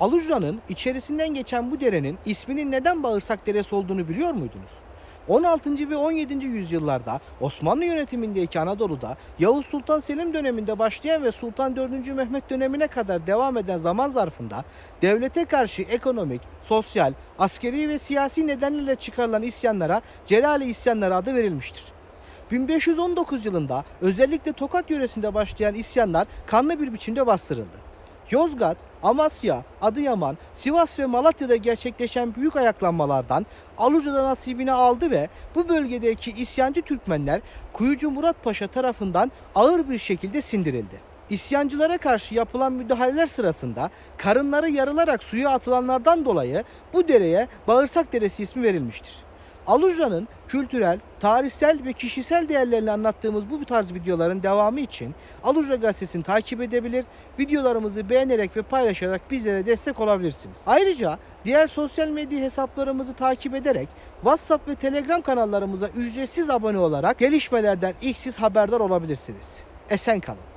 Alucra'nın içerisinden geçen bu derenin isminin neden Bağırsak Deresi olduğunu biliyor muydunuz? 16. ve 17. yüzyıllarda Osmanlı yönetimindeki Anadolu'da Yavuz Sultan Selim döneminde başlayan ve Sultan 4. Mehmet dönemine kadar devam eden zaman zarfında devlete karşı ekonomik, sosyal, askeri ve siyasi nedenlerle çıkarılan isyanlara Celali isyanları adı verilmiştir. 1519 yılında özellikle Tokat yöresinde başlayan isyanlar kanlı bir biçimde bastırıldı. Yozgat, Amasya, Adıyaman, Sivas ve Malatya'da gerçekleşen büyük ayaklanmalardan Aluca'da nasibini aldı ve bu bölgedeki isyancı Türkmenler Kuyucu Murat Paşa tarafından ağır bir şekilde sindirildi. İsyancılara karşı yapılan müdahaleler sırasında karınları yarılarak suya atılanlardan dolayı bu dereye Bağırsak Deresi ismi verilmiştir. Alucra'nın kültürel, tarihsel ve kişisel değerlerini anlattığımız bu tarz videoların devamı için Alucra gazetesini takip edebilir, videolarımızı beğenerek ve paylaşarak bizlere destek olabilirsiniz. Ayrıca diğer sosyal medya hesaplarımızı takip ederek WhatsApp ve Telegram kanallarımıza ücretsiz abone olarak gelişmelerden ilk siz haberdar olabilirsiniz. Esen kalın.